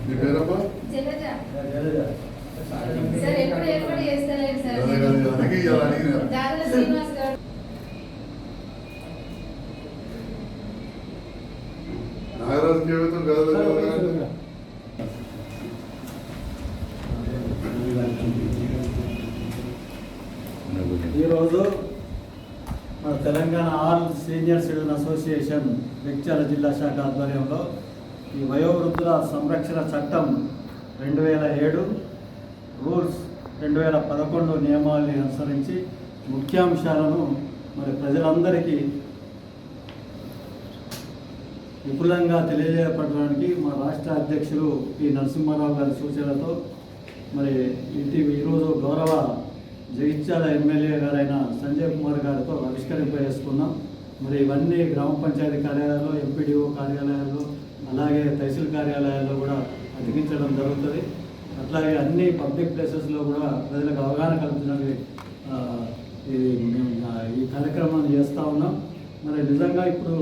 మీ పేరమ్మా జలజ సార్ ఎప్పుడు ఎప్పుడు చేస్తలేదు సార్ అదే కదా, అందుకే ఇలా అడిగినా. జాగల శ్రీనివాస్ గారు నాగరాజు కేవలం కదా ఈరోజు మన Telangana all senior citizen association Jagtial జిల్లా శాఖ ఆధ్వర్యంలో ఈ వయోవృద్ధుల సంరక్షణ చట్టం రెండు వేల ఏడు రూల్స్ రెండు వేల పదకొండు నియమాల్ని అనుసరించి ముఖ్యాంశాలను మరి ప్రజలందరికీ విపులంగా తెలియజేయపడడానికి మా రాష్ట్ర అధ్యక్షులు పి నరసింహారావు గారి సూచనలతో మరి ఇంటి ఈరోజు గౌరవ జగిత్యాల ఎమ్మెల్యే గారైన సంజయ్ కుమార్ గారితో ఆవిష్కరింపజేసుకున్నాం మరి ఇవన్నీ గ్రామ పంచాయతీ కార్యాలయాల్లో ఎంపీడీఓ కార్యాలయాల్లో అలాగే తహసీల్ కార్యాలయాల్లో కూడా అతికించడం జరుగుతుంది. అట్లాగే అన్ని పబ్లిక్ ప్లేసెస్లో కూడా ప్రజలకు అవగాహన కల్పించడానికి ఇది మేము ఈ కార్యక్రమాన్ని చేస్తూ ఉన్నాం. మరి నిజంగా ఇప్పుడు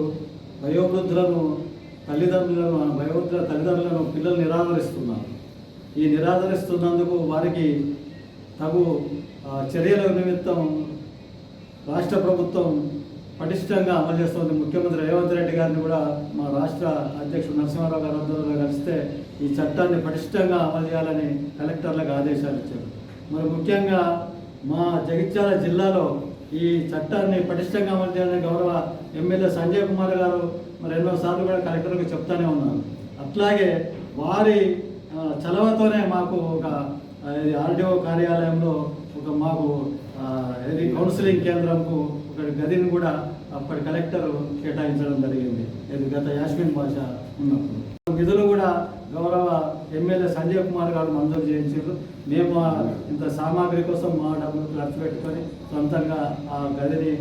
వయోవృద్ధులను తల్లిదండ్రులను వయోవృద్ధుల తల్లిదండ్రులను పిల్లలు నిరాదరిస్తున్నారు. ఈ నిరాదరిస్తున్నందుకు వారికి తగు చర్యల నిమిత్తం రాష్ట్ర ప్రభుత్వం పటిష్టంగా అమలు చేస్తుంది. ముఖ్యమంత్రి రేవంత్ రెడ్డి గారిని కూడా మా రాష్ట్ర అధ్యక్షుడు నరసింహారావు గారి ఆధ్వర్యంలో కలిస్తే ఈ చట్టాన్ని పటిష్టంగా అమలు చేయాలని కలెక్టర్లకు ఆదేశాలు ఇచ్చారు. మరి ముఖ్యంగా మా జగిత్యాల జిల్లాలో ఈ చట్టాన్ని పటిష్టంగా అమలు చేయాలని గౌరవ ఎమ్మెల్యే సంజయ్ కుమార్ గారు మరి ఎన్నోసార్లు కూడా కలెక్టర్కి చెప్తానే ఉన్నారు. అట్లాగే వారి చలవతోనే మాకు ఒక ఆర్డీఓ కార్యాలయంలో ఒక మాకు ఏది కౌన్సిలింగ్ కేంద్రంకు ఒక గదిని కూడా అప్పటి కలెక్టర్ కేటాయించడం జరిగింది. ఇది గత యాస్మిన్ భాష ఉన్నప్పుడు. నిధులు కూడా గౌరవ ఎమ్మెల్యే సంజయ్ కుమార్ గారు మంజూరు చేయించారు. మేము ఇంత సామాగ్రి కోసం మా డబ్బులు ఖర్చు పెట్టుకొని సొంతంగా ఆ గదిని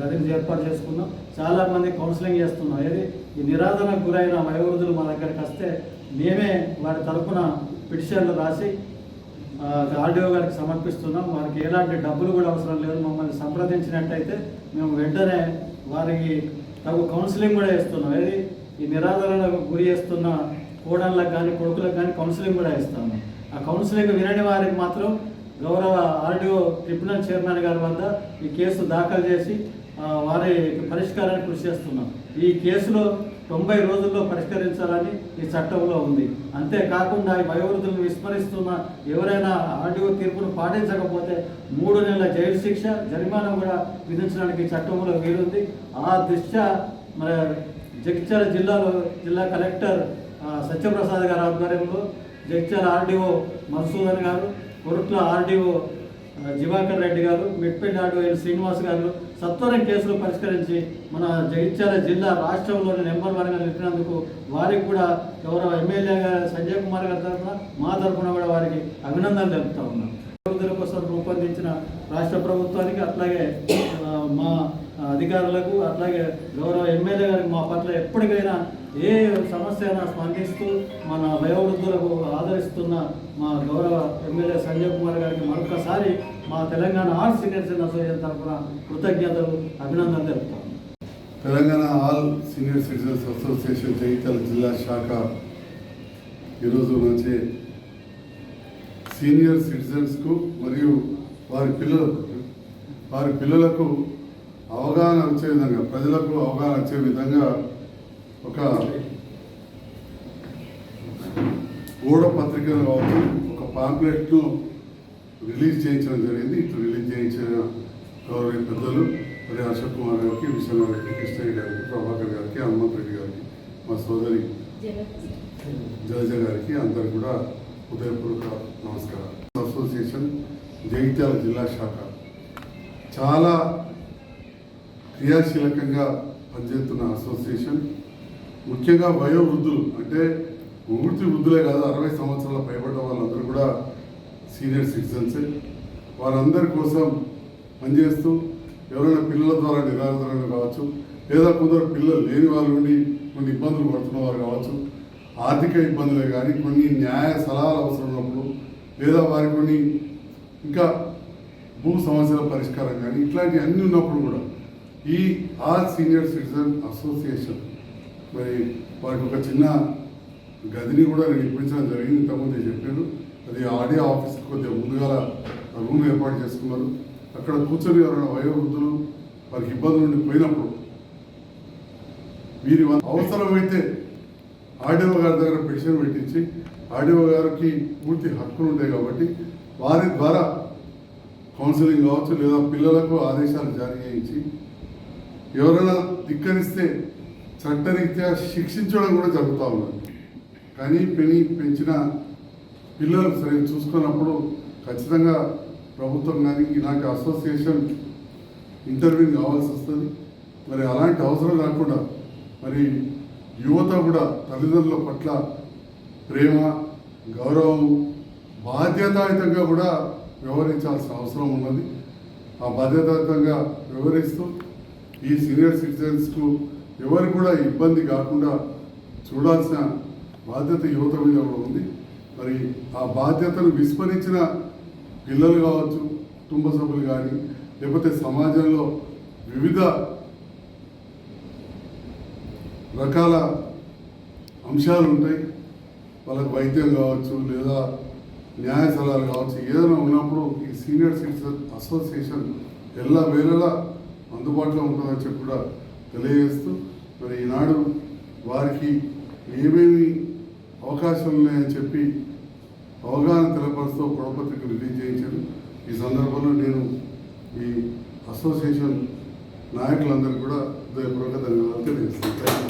గదిని ఏర్పాటు చేసుకున్నాం. చాలామంది కౌన్సిలింగ్ చేస్తున్నాం ఏది? ఈ నిరాధనకు గురైన వయోవృద్ధులు మా దగ్గరికి వస్తే మేమే వారి తరఫున పిటిషన్లు రాసి ఆర్డీఓ గారికి సమర్పిస్తున్నాం. వారికి ఎలాంటి డబ్బులు కూడా అవసరం లేదు. మమ్మల్ని సంప్రదించినట్టయితే మేము వెంటనే వారికి తగు కౌన్సిలింగ్ కూడా ఇస్తున్నాం. ఏది? ఈ నిరాదరణకు గురి చేస్తున్న కోడళ్ళకు కానీ కొడుకులకు కానీ కౌన్సిలింగ్ కూడా ఇస్తాము. ఆ కౌన్సిలింగ్ వినని వారికి మాత్రం గౌరవ ఆర్డీఓ ట్రిబ్యునల్ చైర్మన్ గారి వద్ద ఈ కేసు దాఖలు చేసి వారి పరిష్కారానికి కృషి చేస్తున్నాం. ఈ కేసులో తొంభై రోజుల్లో పరిష్కరించాలని ఈ చట్టంలో ఉంది. అంతేకాకుండా ఈ వయోవృద్ధులను విస్మరిస్తున్న ఎవరైనా ఆర్డీఓ తీర్పును పాటించకపోతే మూడు నెలల జైలు శిక్ష జరిమానా కూడా విధించడానికి ఈ చట్టంలో వీలుంది. ఆ దృష్ట్యా మన జగిత్యాల జిల్లాలో జిల్లా కలెక్టర్ సత్యప్రసాద్ గారి ఆధ్వర్యంలో జగిత్యాల ఆర్డీఓ మధుసూదన్ గారు కొరుట్ల ఆర్డీఓ దివాకర్ రెడ్డి గారు మిట్పల్లి ఆడవేలు శ్రీనివాస్ గారు సత్వరం కేసులు పరిష్కరించి మన జగిత్యాల జిల్లా రాష్ట్రంలోని నెంబర్ వన్గా నిలిపినందుకు వారికి కూడా గౌరవ ఎమ్మెల్యే గారు సంజయ్ కుమార్ గారి తరఫున మా తరఫున కూడా వారికి అభినందనలు తెలుపుతా ఉన్నాం. అభివృద్ధుల కోసం రూపొందించిన రాష్ట్ర ప్రభుత్వానికి అట్లాగే మా అధికారులకు అట్లాగే గౌరవ ఎమ్మెల్యే గారికి మా పట్ల ఎప్పటికైనా ఏ సమస్య అయినా స్పందిస్తూ మన వయోవృద్ధులకు ఆదరిస్తున్న మా గౌరవ ఎమ్మెల్యే సంజయ్ కుమార్ గారికి మరొకసారి మా తెలంగాణ ఆల్ సీనియర్ అసోసియేషన్ తరఫున కృతజ్ఞతలు అభినందనలు తెలుపుతాం. Telangana all senior citizens association Jagtial జిల్లా శాఖ ఈరోజు నుంచి సీనియర్ సిటిజన్స్కు మరియు వారి పిల్లలకు వారి పిల్లలకు అవగాహన వచ్చే విధంగా ప్రజలకు అవగాహన వచ్చే విధంగా ఒక గోడ పత్రికలు కావచ్చు ఒక పాంప్లెట్ను రిలీజ్ చేయించడం జరిగింది. ఇటు రిలీజ్ చేయించిన గౌరవ పెద్దలు మరి అశోక్ కుమార్ గారికి విశ్వనాథ్ గారికి కృష్ణయ్య గారికి ప్రభాకర్ గారికి హనుమంత్ రెడ్డి గారికి మా సోదరి జలజ గారికి అందరు కూడా ఉదయపూర్వక నమస్కారం అసోసియేషన్ జగిత్యాల జిల్లా శాఖ చాలా క్రియాశీలకంగా పనిచేస్తున్న అసోసియేషన్. ముఖ్యంగా వయోవృద్ధులు అంటే వృత్తి వృద్ధులే కాదు అరవై సంవత్సరాల పైబడ్డ వాళ్ళందరూ కూడా సీనియర్ సిటిజన్సే. వారందరి కోసం పనిచేస్తూ ఎవరైనా పిల్లల ద్వారా నిరాదరణ కావచ్చు లేదా కొందరు పిల్లలు లేని వాళ్ళు ఉండి కొన్ని ఇబ్బందులు పడుతున్న వారు కావచ్చు ఆర్థిక ఇబ్బందులే కానీ కొన్ని న్యాయ సలహాలు అవసరం ఉన్నప్పుడు లేదా వారి కొన్ని ఇంకా భూ సమస్యల పరిష్కారం కానీ ఇట్లాంటివి అన్నీ ఉన్నప్పుడు కూడా ఈ ఆల్ సీనియర్ సిటిజన్ అసోసియేషన్ మరి వారికి ఒక చిన్న గదిని కూడా నేను ఇప్పించడం జరిగింది ఇంతకుముందు చెప్పాను. అది ఆడియో ఆఫీస్ కొద్దిగా ముందుగా రూమ్ ఏర్పాటు చేసుకున్నారు. అక్కడ కూర్చొని ఎవరైనా వయోవృద్ధులు వారికి ఇబ్బందులు ఉండి పోయినప్పుడు వీరి వ- అవసరమైతే ఆర్డీఓ గారి దగ్గర పెన్షన్ పెట్టించి ఆర్డీఓ గారికి పూర్తి హక్కులు ఉంటాయి కాబట్టి వారి ద్వారా కౌన్సిలింగ్ కావచ్చు లేదా పిల్లలకు ఆదేశాలు జారీ చేయించి ఎవరైనా ధిక్కరిస్తే చట్టరీత్యా శిక్షించడం కూడా జరుగుతూ ఉన్నది. కానీ పెని పెంచిన పిల్లలు సరే చూసుకున్నప్పుడు ఖచ్చితంగా ప్రభుత్వం కానీ ఇలాంటి అసోసియేషన్ ఇంటర్వ్యూ కావాల్సి వస్తుంది. మరి అలాంటి అవసరం కాకుండా మరి యువత కూడా తల్లిదండ్రుల పట్ల ప్రేమ గౌరవం బాధ్యతాయుతంగా కూడా వ్యవహరించాల్సిన అవసరం ఉన్నది. ఆ బాధ్యతాయుతంగా వ్యవహరిస్తూ ఈ సీనియర్ సిటిజన్స్కు ఎవరికి కూడా ఇబ్బంది కాకుండా చూడాల్సిన బాధ్యత యువత మీద కూడా ఉంది. మరి ఆ బాధ్యతను విస్మరించిన పిల్లలు కావచ్చు కుటుంబ సభ్యులు కానీ లేకపోతే సమాజంలో వివిధ రకాల అంశాలు ఉంటాయి. వాళ్ళకి వైద్యం కావచ్చు లేదా న్యాయ సలహాలు కావచ్చు ఏదైనా ఉన్నప్పుడు ఈ సీనియర్ సిటిజన్ అసోసియేషన్ ఎలా వేళలా అందుబాటులో ఉంటుందని చెప్పి కూడా తెలియజేస్తూ మరి ఈనాడు వారికి ఏమేమి అవకాశాలు ఉన్నాయని చెప్పి అవగాహన తెలపరుస్తూ గొడవపత్రిక రిలీజ్ చేయించారు. ఈ సందర్భంలో నేను ఈ అసోసియేషన్ నాయకులందరూ కూడా హృదయపూర్వక ధన్యవాదాలు తెలియజేస్తాను